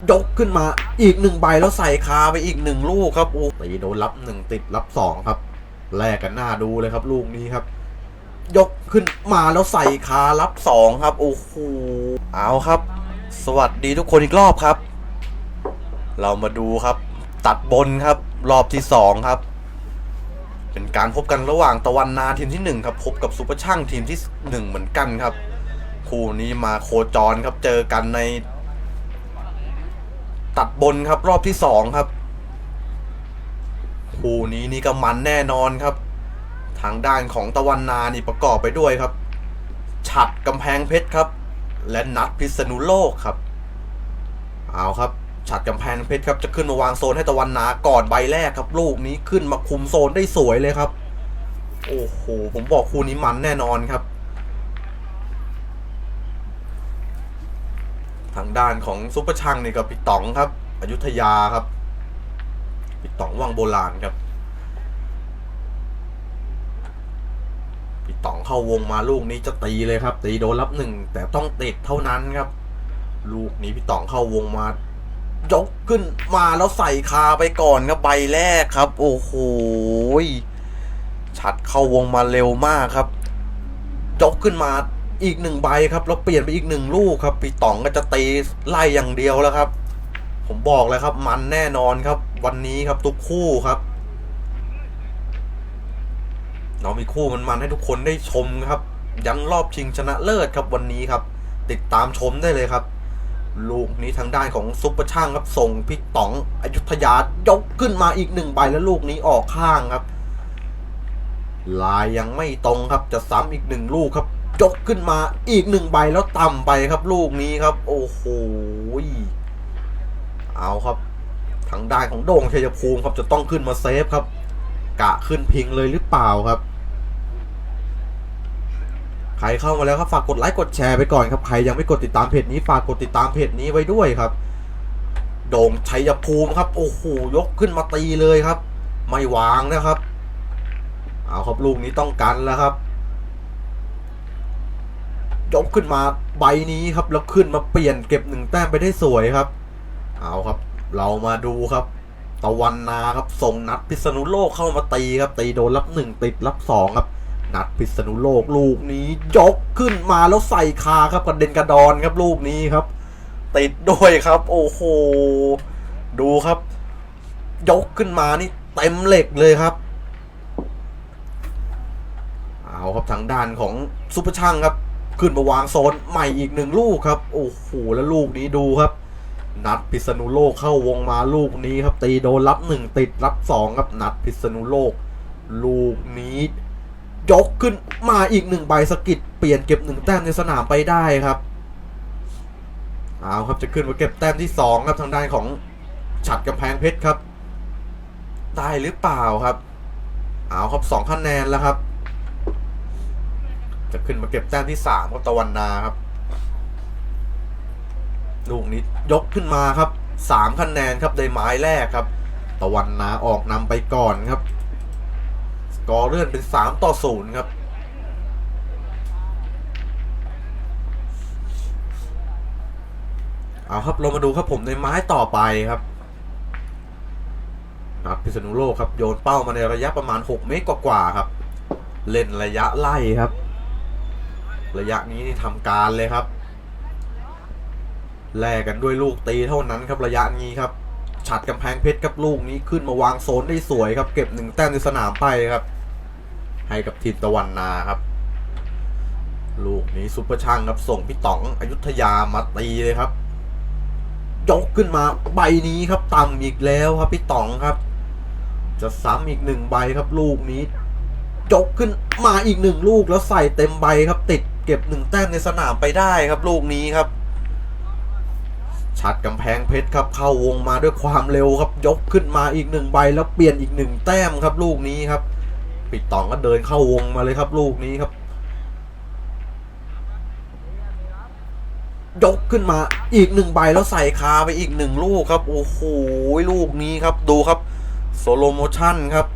ยกขึ้นมาอีกหนึ่งใบแล้วใส่คาไปอีกหนึ่งลูกครับโอ้ตีโดนรับหนึ่งติดรับสองครับแลกกันหน้าดูเลยครับ ลูกนี้ครับ ยกขึ้นมาแล้วใส่คารับสองครับโอ้โหเอาครับ สวัสดีทุกคนอีกรอบครับ เรามาดูครับ ตัดบนครับ รอบที่สองครับ เป็นการพบกันระหว่างตะวันนาทีมที่หนึ่งครับ พบกับซุปเปอร์ช่างทีมที่หนึ่งเหมือนกันครับ คู่นี้มาโคจรครับเจอกันใน ตัดบนครับรอบที่สองครับคู่นี้นี่ก็มันแน่นอนครับ ทางด้านของตะวันนานี่ประกอบไปด้วยครับ ฉัดกำแพงเพชรครับ และนัดพิษณุโลกครับเอาครับฉัดกำแพงเพชรครับจะขึ้นมาวางโซนให้ตะวันนาก่อนใบแรกครับ ลูกนี้ขึ้นมาคุมโซนได้สวยเลยครับ โอ้โหผมบอกคู่นี้มันแน่นอนครับ ทางด้านของซุปเปอร์ช่างนี่กับพี่ต๋องครับอยุธยาครับพี่ต๋องวังโบราณครับพี่ต๋องเข้าวงมาลูกนี้จะตีเลยครับ ตีโดนรับหนึ่งแต่ต้องติดเท่านั้นครับ ลูกนี้พี่ต๋องเข้าวงมายกขึ้นมาแล้วใส่คาไปก่อนครับใบแรกครับ โอ้โหชัดเข้าวงมาเร็วมากครับยกขึ้นมา อีกหนึ่งใบครับแล้วเปลี่ยนไปอีกหนึ่งลูกครับพี่ต๋องก็จะตีไล่อย่างเดียวแล้วครับ ผมบอกเลยครับ มันแน่นอนครับ วันนี้ครับทุกคู่ครับเรามีคู่มันมันให้ทุกคนได้ชมครับ ยันรอบชิงชนะเลิศครับวันนี้ครับ ติดตามชมได้เลยครับ ลูกนี้ทางด้านของซุปเปอร์ช่างครับส่งพี่ต๋องอยุธยายกขึ้นมาอีกหนึ่งใบแล้วลูกนี้ออกข้างครับ ลายยังไม่ตรงครับจะซ้ำอีกหนึ่งลูกครับ ยกขึ้นมาอีกหนึ่งใบแล้วต่ำไปครับลูกนี้ครับ โอ้โหเอาครับ ทางด้านของโด่งชัยภูมิครับจะต้องขึ้นมาเซฟครับ กะขึ้นพิงเลยหรือเปล่าครับใครเข้ามาแล้วครับฝากกดไลค์กดแชร์ไปก่อนครับใครยังไม่กดติดตามเพจนี้ฝากกดติดตามเพจนี้ไว้ด้วยครับ โด่งชัยภูมิครับโอ้โหยกขึ้นมาตีเลยครับ ไม่วางนะครับ เอาครับลูกนี้ต้องกันแล้วครับ ยกขึ้นมาใบนี้ครับ แล้วขึ้นมาเปลี่ยนเก็บหนึ่งแต้มไปได้สวยครับ เอาครับ เรามาดูครับ ตะวันนาครับส่งนัดพิษณุโลกเข้ามาตีครับ ตีโดนรับหนึ่งติดรับสองครับ นัดพิษณุโลกลูกนี้ยกขึ้นมาแล้วใส่คาครับกระเด็นกระดอนครับลูกนี้ครับ ติดด้วยครับ โอ้โหดูครับ ยกขึ้นมานี่เต็มเหล็กเลยครับเอาครับทางด้านของซุปเปอร์ช่างครับ ขึ้นมาวางโซนใหม่อีกหนึ่งลูกครับ โอ้โหแล้วลูกนี้ดูครับ นัดพิษณุโลกเข้าวงมาลูกนี้ครับ ตีโดนรับหนึ่งติดรับสองครับนัดพิษณุโลก ลูกนี้ยกขึ้นมาอีกหนึ่งใบสกิดเปลี่ยนเก็บหนึ่งแต้มในสนามไปได้ครับเอาครับจะขึ้นมาเก็บแต้มที่สองครับทางด้านของฉัดกำแพงเพชรครับ ได้หรือเปล่าครับ เอาครับสองคะแนนแล้วครับ จะขึ้นมาเก็บแต้มที่สามครับตะวันนาครับ ลูกนี้ยกขึ้นมาครับสามคะแนนครับในไม้แรกครับ ตะวันนาออกนำไปก่อนครับ สกอร์เลื่อนเป็นสามต่อศูนย์ครับเอาครับเรามาดูครับผมในไม้ต่อไปครับนัดพิษณุโลกครับ โยนเป้ามาในระยะประมาณ 6 เมตรกว่าๆครับ เล่นระยะไล่ครับ ระยะนี้นี่ทำการเลยครับ แลกกันด้วยลูกตีเท่านั้นครับระยะนี้ครับฉัดกำแพงเพชรครับลูกนี้ขึ้นมาวางโซนได้สวยครับ เก็บหนึ่งแต้มในสนามไปครับ ให้กับทีมตะวันนาครับ ลูกนี้ซุปเปอร์ช่างครับส่งพี่ต๋องอยุธยามาตีเลยครับยกขึ้นมาใบนี้ครับต่ำอีกแล้วครับพี่ต๋องครับ จะซ้ำอีกหนึ่งใบครับ ลูกนี้ยกขึ้นมาอีกหนึ่งลูกแล้วใส่เต็มใบครับติด เก็บหนึ่งแต้มในสนามไปได้ครับลูกนี้ครับ ชัดกำแพงเพชรครับเข้าวงมาด้วยความเร็วครับยกขึ้นมาอีกหนึ่งใบแล้วเปลี่ยนอีกหนึ่งแต้มครับลูกนี้ครับ ปิดตองก็เดินเข้าวงมาเลยครับลูกนี้ครับ ยกขึ้นมาอีกหนึ่งใบแล้วใส่คาไปอีกหนึ่งลูกครับโอ้โหลูกนี้ครับดูครับโซโลโมชั่นครับ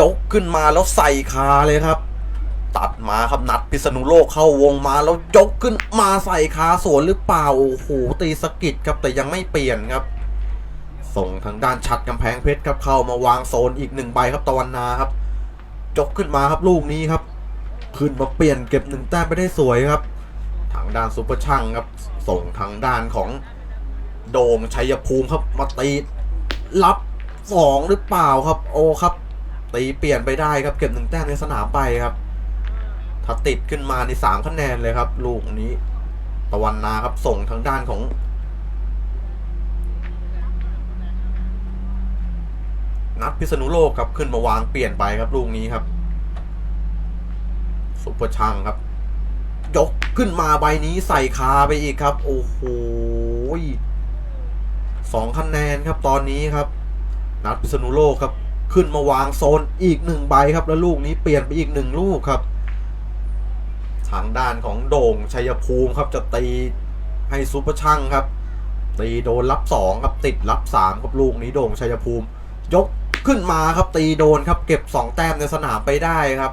ยกขึ้นมาแล้วใส่คาเลยครับ ตัดมาครับนัดพิษณุโลกเข้าวงมาแล้วยกขึ้นมาใส่คาสวนหรือเปล่าโอ้โหตีสกิดครับแต่ยังไม่เปลี่ยนครับ ส่งทางด้านชัดกำแพงเพชรครับเข้ามาวางโซนอีกหนึ่งใบครับตะวันนาครับยกขึ้นมาครับลูกนี้ครับขึ้นมาเปลี่ยนเก็บหนึ่งแต้มไปได้สวยครับ ทางด้านซุปเปอร์ช่างครับ ส่งทางด้านของโด่งชัยภูมิครับมาตีรับสองหรือเปล่าครับ โอ้ครับตีเปลี่ยนไปได้ครับเก็บหนึ่งแต้มในสนามไปครับ ถ้าติดขึ้นมาในสามคะแนนเลยครับ ลูกนี้ ตะวันนาครับส่งทางด้านของ นัดพิษณุโลกครับขึ้นมาวางเปลี่ยนไปครับลูกนี้ครับซุปเปรช่างครับ ยกขึ้นมาใบนี้ใส่คาไปอีกครับ โอ้โหสองคะแนนครับตอนนี้ครับ นัดพิษณุโลกครับ ขึ้นมาวางโซนอีกหนึ่งใบครับ แล้วลูกนี้เปลี่ยนไปอีกหนึ่งลูกครับ ทางด้านของโด่งชัยภูมิครับจะตีให้ซุปเปอร์ช่างครับ ตีโดนรับสองครับติดรับสามครับลูกนี้โด่งชัยภูมิ ยกขึ้นมาครับตีโดนครับเก็บสองแต้มในสนามไปได้ครับ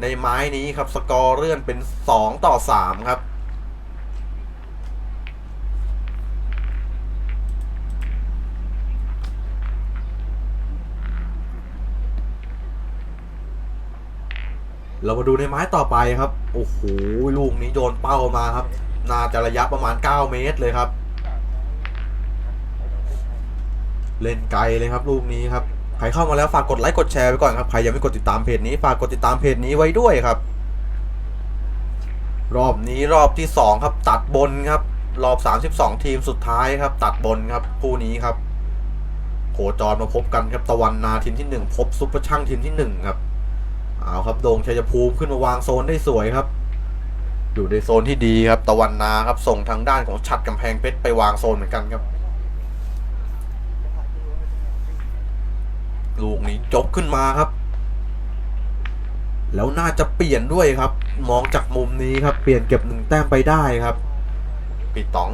ในไม้นี้ครับสกอร์เลื่อนเป็น 2 ต่อ 3 ครับ เรามาดูในไม้ต่อไปครับ โอ้โห ลูกนี้โยนเป้ามาครับ น่าจะระยะประมาณ 9 เมตรเลยครับ เล่นไกลเลยครับ ลูกนี้ครับ ใครเข้ามาแล้วฝากกดไลค์กดแชร์ไว้ก่อนครับ ใครยังไม่กดติดตามเพจนี้ฝากกดติดตามเพจนี้ไว้ด้วยครับ รอบนี้รอบที่ 2 ครับ ตัดบนครับ รอบ 32 ทีมสุดท้ายครับ ตัดบนครับคู่นี้ครับโคจรมาพบกันครับตะวันนาทีมที่ 1 พบซุปเปอร์ช่างทีมที่1ครับ เอาครับโดงชัยภูมิขึ้นมาวางโซนได้สวยครับ อยู่ในโซนที่ดีครับ ตะวันนาครับส่งทางด้านของฉัดกำแพงเพชรไปวางโซนเหมือนกันครับ ลูกนี้จบขึ้นมาครับ แล้วน่าจะเปลี่ยนด้วยครับ มองจากมุมนี้ครับ เปลี่ยนเก็บหนึ่งแต้มไปได้ครับปีต๋อง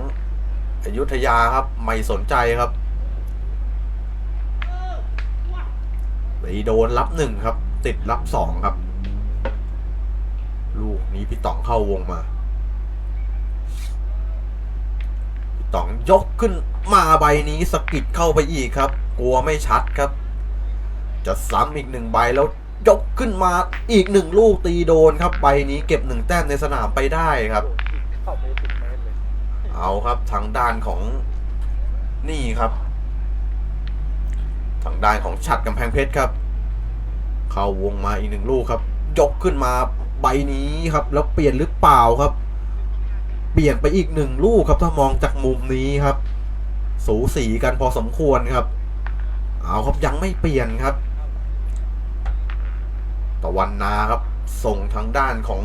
อยุธยาครับ ไม่สนใจครับไปโดนรับหนึ่งครับ ติดรับสองครับ ลูกนี้พี่ต๋องเข้าวงมา พี่ต๋องยกขึ้นมาใบนี้สกิดเข้าไปอีกครับ กลัวไม่ชัดครับ จะซ้ำอีกหนึ่งใบแล้วยกขึ้นมาอีกหนึ่งลูกตีโดนครับ ใบนี้เก็บหนึ่งแต้มในสนามไปได้ครับเข้าไปสิบเมตรเลยเอาครับทางด้านของนี่ครับ ทางด้านของฉัดกำแพงเพชรครับ เข้าวงมาอีกหนึ่งลูกครับ ยกขึ้นมาใบนี้ครับ แล้วเปลี่ยนหรือเปล่าครับ เปลี่ยนไปอีกหนึ่งลูกครับถ้ามองจากมุมนี้ครับ สูสีกันพอสมควรครับ เอาครับยังไม่เปลี่ยนครับ ตะวันนาครับ ส่งทางด้านของ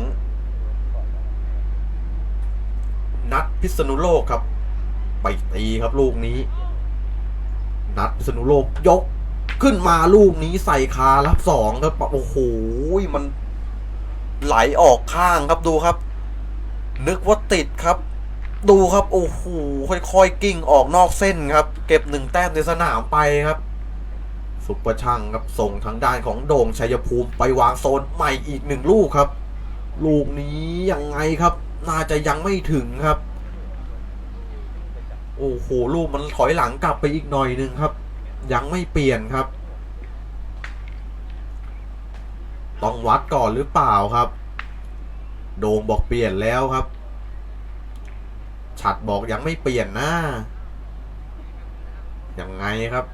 นัดพิษณุโลกครับ ไปตีครับลูกนี้ นัดพิษณุโลกยก ขึ้นมาลูกนี้ใส่คารับสองครับโอ้โหมันไหลออกข้างครับดูครับ นึกว่าติดครับ ดูครับโอ้โหค่อยๆกิ้งออกนอกเส้นครับ เก็บหนึ่งแต้มในสนามไปครับซุปร์ช่างครับส่งทางด้านของโด่งชัยภูมิไปวางโซนใหม่อีกหนึ่งลูกครับ ลูกนี้ยังไงครับ น่าจะยังไม่ถึงครับ โอ้โหลูกมันถอยหลังกลับไปอีกหน่อยหนึ่งครับ ยังไม่เปลี่ยนครับ ต้องวัดก่อนหรือเปล่าครับ โด่งบอกเปลี่ยนแล้วครับ ฉัดบอกยังไม่เปลี่ยนนะยังไงครับ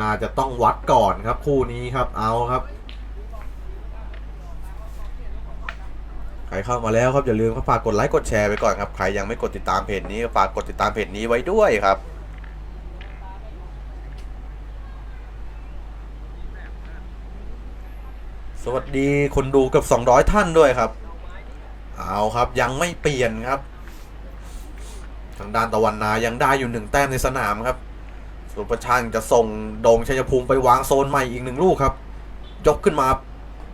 น่าจะต้องวัดก่อนครับ คู่นี้ครับ เอาครับใครเข้ามาแล้วครับอย่าลืมครับฝากกดไลค์กดแชร์ไปก่อนครับใครยังไม่กดติดตามเพจนี้ฝากกดติดตามเพจนี้ไว้ด้วยครับ สวัสดีคนดูเกับ200 ท่านด้วยครับ เอาครับยังไม่เปลี่ยนครับ ทางด้านตะวันนายังได้อยู่หนึ่งแต้มในสนามครับ สุประชันจะส่งโดงชัยภูมิไปวางโซนใหม่อีกหนึ่งลูกครับ ยกขึ้นมา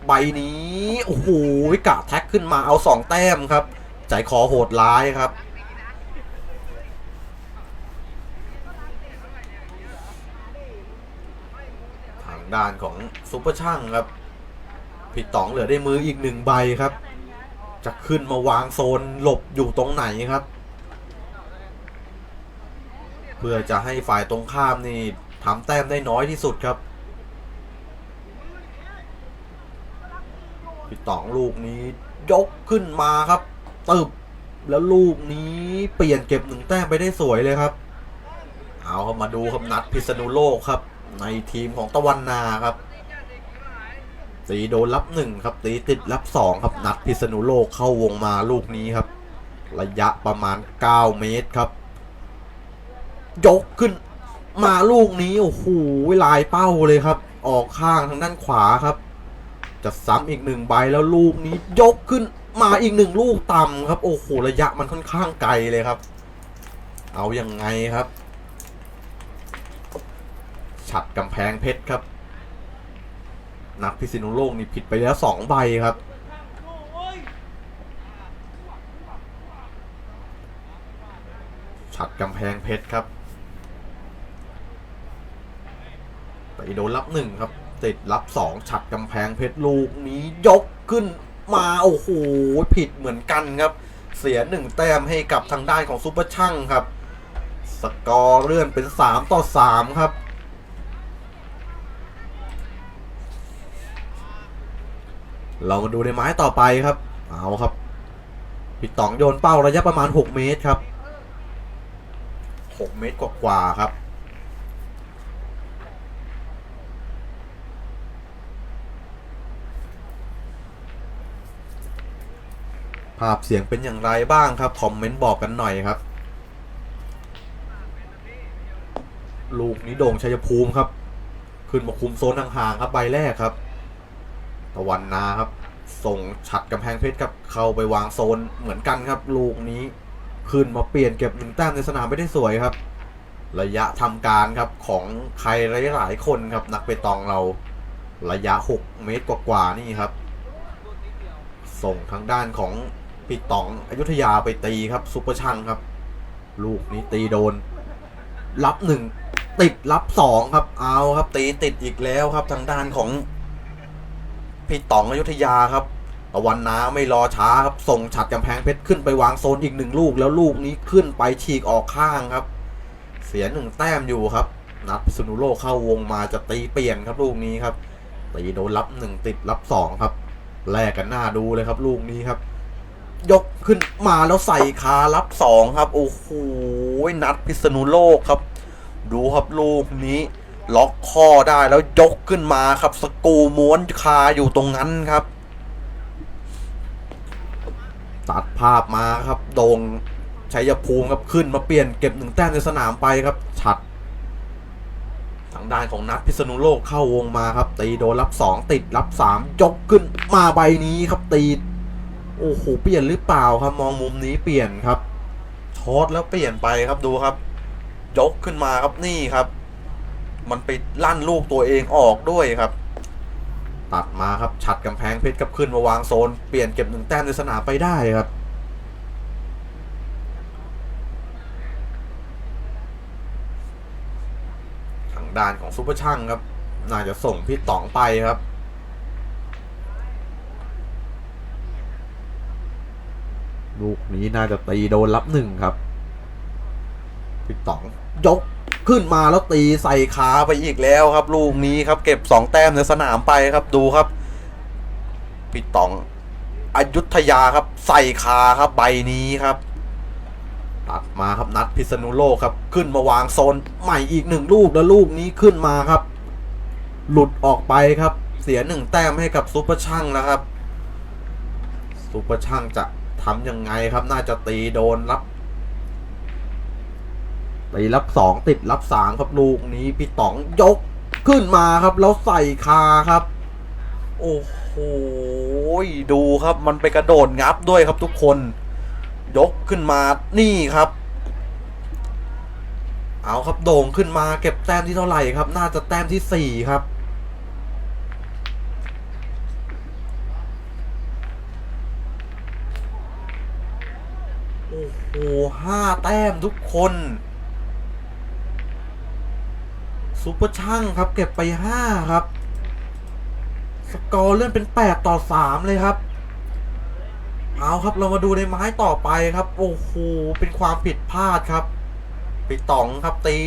ใบนี้ โอ้โหกะแท็กขึ้นมาเอาสองแต้มครับ ใจคอโหดร้ายครับทางด้านของซุปเปอร์ช่างครับ พี่ต๋องเหลือได้มืออีกหนึ่งใบครับ จะขึ้นมาวางโซนหลบอยู่ตรงไหนครับ เพื่อจะให้ฝ่ายตรงข้ามนี่ทำแต้มได้น้อยที่สุดครับพี่ต๋องลูกนี้ยกขึ้นมาครับตึบแล้วลูกนี้เปลี่ยนเก็บหนึ่งแต้มไปได้สวยเลยครับ เอาครับมาดูครับนัดพิษณุโลกครับ ในทีมของตะวันนาครับ ตีโดนรับหนึ่งครับ ตีติดรับสองครับ นัดพิษณุโลกเข้าวงมาลูกนี้ครับ ระยะประมาณ 9 เมตรครับ ยกขึ้นมาลูกนี้ โอ้โหลายเป้าเลยครับ ออกข้างทางด้านขวาครับ จะซ้ำอีกหนึ่งใบแล้วลูกนี้ ยกขึ้นมาอีกหนึ่งลูกต่ำครับ โอ้โหระยะมันค่อนข้างไกลเลยครับ เอาอยัางไงครับ ฉัดกำแพงเพชรครับ นักพิษณุโลกนี่ผิดไปแล้วสองใบครับ ฉัดกำแพงเพชรครับไปโดนรับหนึ่งครับ ติดรับสองฉัดกำแพงเพชรลูกนี้ยกขึ้นมา โอ้โห ผิดเหมือนกันครับ เสียหนึ่งแต้มให้กับทางด้านของซุปเปอร์ช่างครับ สกอร์เลื่อนเป็นสามต่อสามครับ เรามาดูในไม้ต่อไปครับ เอาครับพี่ต๋องโยนเป้าระยะประมาณ 6 เมตรครับ 6 เมตรกว่าๆครับภาพเสียงเป็นอย่างไรบ้างครับ คอมเมนต์บอกกันหน่อยครับ ลูกนี้โด่งชัยภูมิครับ ขึ้นมาคุมโซนห่างๆครับใบแรกครับ ตะวันนาครับ ส่งฉัดกำแพงเพชรครับ เข้าไปวางโซนเหมือนกันครับ ลูกนี้ขึ้นมาเปลี่ยนเก็บหนึ่งแต้มในสนามไม่ได้สวยครับ ระยะทำการครับของใครหลายๆคนครับ นักเปตองเราระยะ 6 เมตรกว่าๆนี่ครับ ส่งทางด้านของปีตองอยุธยาไปตีครับซุปเปอร์ชังครับ ลูกนี้ตีโดน รับหนึ่งติดรับสองครับเอาครับตีติดอีกแล้วครับทางด้านของ พี่ต๋องอยุธยาครับตะวันนาไม่รอช้าครับ ส่งฉัดกำแพงเพชรขึ้นไปวางโซนอีกหนึ่งลูกแล้วลูกนี้ขึ้นไปฉีกออกข้างครับ เสียหนึ่งแต้มอยู่ครับ นัดพิษณุโลเข้าวงมาจะตีเปลี่ยนครับลูกนี้ครับตีโดนรับหนึ่งติดรับสองครับแลกกันหน้าดูเลยครับ ลูกนี้ครับ ยกขึ้นมาแล้วใส่คารับสองครับ โอ้โหนัดพิษณุโลกครับ ดูครับลูกนี้ ล็อกข้อได้แล้วยกขึ้นมาครับ สกูม้วนคาอยู่ตรงนั้นครับ ตัดภาพมาครับโดงชัยภูมิครับขึ้นมาเปลี่ยนเก็บหนึ่งแต้มในสนามไปครับ ฉัด ทางด้านของนัดพิษณุโลกเข้าวงมาครับ ตีโดนรับสองติดรับสามยกขึ้นมาใบนี้ครับตีโอ้โหเปลี่ยนหรือเปล่าครับมองมุมนี้เปลี่ยนครับช็อตแล้วเปลี่ยนไปครับดูครับ ยกขึ้นมาครับนี่ครับ มันไปลั่นลูกตัวเองออกด้วยครับ ตัดมาครับฉัดกำแพงเพชรกับขึ้นมาวางโซน เปลี่ยนเก็บหนึ่งแต้มในสนามไปได้ครับทางด้านของซุปเปอร์ช่างครับ น่าจะส่งพี่ต๋องไปครับลูกนี้น่าจะตีโดนรับหนึ่งครับพี่ต๋องยก ขึ้นมาแล้วตีใส่ขาไปอีกแล้วครับ ลูกนี้ครับ เก็บสองแต้มในสนามไปครับดูครับพี่ตองอยุธยาครับ ใส่ขาครับใบนี้ครับตัดมาครับนัดพิษณุโลกครับ ขึ้นมาวางโซนใหม่อีกหนึ่งลูกแล้วลูกนี้ขึ้นมาครับ หลุดออกไปครับ เสียหนึ่งแต้มให้กับซุปเปอร์ช่างแล้วครับซุปเปอร์ช่างจะทำยังไงครับ น่าจะตีโดนรับ ตีรับสองติดรับสามครับลูกนี้พี่ต๋องยกขึ้นมาครับ แล้วใส่คาครับ โอ้โหดูครับ มันไปกระโดดงับด้วยครับทุกคน ยกขึ้นมานี่ครับ เอาครับโด่งขึ้นมาเก็บแต้มที่เท่าไหร่ครับ น่าจะแต้มที่สี่ครับโอ้โหห้าแต้มทุกคน ซุปเปอร์ช่างครับ เก็บไปห้าครับ สกอร์เลื่อนเป็น 8 ต่อ 3 เลยครับ เอาครับเรามาดูในไม้ต่อไปครับ โอ้โห เป็นความผิดพลาดครับปีต๋องครับตี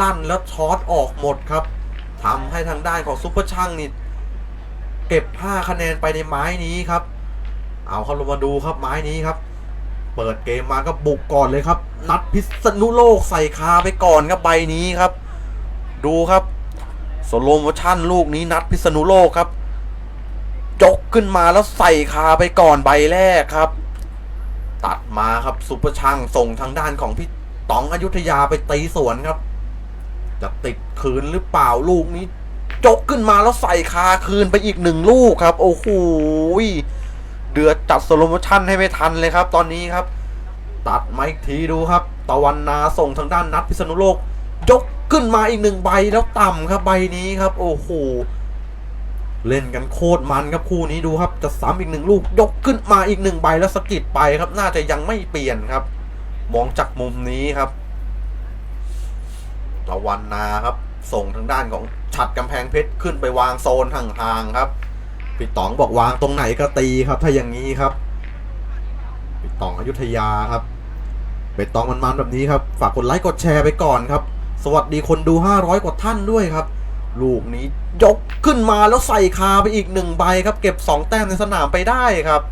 ลั่นแล้วช็อตออกหมดครับทำให้ทางด้านของซุปเปอร์ช่างนี่เก็บ 5 คะแนนไปในไม้นี้ครับ เอาครับเรามาดูครับไม้นี้ครับ เปิดเกมมาก็บุกก่อนเลยครับ นัดพิษณุโลกใส่คาไปก่อนครับใบนี้ครับ ดูครับโซโลโมชั่นลูกนี้นัดพิษณุโลกครับ จกขึ้นมาแล้วใส่คาไปก่อนใบแรกครับ ตัดมาครับซุปเปอร์ช่างส่งทางด้านของพี่ต๋องอยุธยาไปตีสวนครับ จะติดคืนหรือเปล่าลูกนี้ จกขึ้นมาแล้วใส่คาคืนไปอีกหนึ่งลูกครับ โอ้โหเดือดจัดสโลโมชั่นให้ไม่ทันเลยครับ ตอนนี้ครับ ตัดมาอีกทีดูครับ ตะวันนาส่งทางด้านนัดพิษณุโลก ยก ขึ้นมาอีกหนึ่งใบแล้วต่ำครับใบนี้ครับ โอ้โหเล่นกันโคตรมันครับคู่นี้ดูครับ จะซ้ำอีกหนึ่งลูกยกขึ้นมาอีกหนึ่งใบแล้วสกิดไปครับ น่าจะยังไม่เปลี่ยนครับ มองจากมุมนี้ครับตะวันนาครับ ส่งทางด้านของฉัดกำแพงเพชรขึ้นไปวางโซนห่างๆครับพี่ต๋องบอกวางตรงไหนก็ตีครับ ถ้าอย่างนี้ครับพี่ต๋องอยุธยาครับเป็นตองมันๆแบบนี้ครับ ฝากกดไลค์กดแชร์ไปก่อนครับ สวัสดีคนดู 500 กว่าท่านด้วยครับ ลูกนี้ยกขึ้นมาแล้วใส่คาไปอีกหนึ่งใบครับ เก็บ 2 แต้มในสนามไปได้ครับ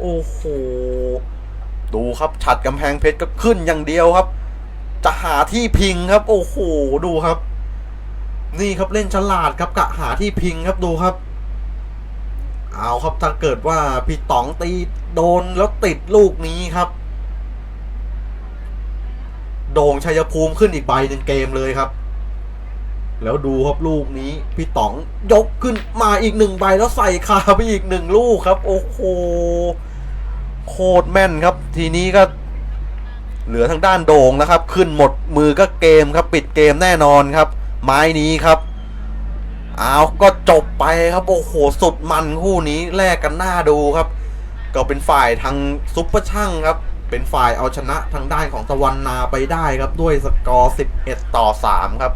โอ้โห ดูครับฉัดกำแพงเพชรก็ขึ้นอย่างเดียวครับ จะหาที่พิงครับ โอ้โห ดูครับ นี่ครับเล่นฉลาดครับกะหาที่พิงครับดูครับ เอาครับถ้าเกิดว่าพี่ต๋องตีโดนแล้วติดลูกนี้ครับ โด่งชัยภูมิขึ้นอีกใบหนึ่งเกมเลยครับ แล้วดูครับลูกนี้ พี่ต๋องยกขึ้นมาอีกหนึ่งใบแล้วใส่คาไปอีกหนึ่งลูกครับ โอ้โหโคตรแม่นครับ ทีนี้ก็ เหลือทางด้านโด่งนะครับ ขึ้นหมดมือก็เกมครับ ปิดเกมแน่นอนครับ ไม้นี้ครับเอาก็จบไปครับโอ้โหสุดมันคู่นี้แลกกันหน้าดูครับ ก็เป็นฝ่ายทางซุปเปอร์ช่างครับ เป็นฝ่ายเอาชนะทางด้านของตะวันนาไปได้ครับด้วยสกอร์ 11 ต่อ 3 ครับ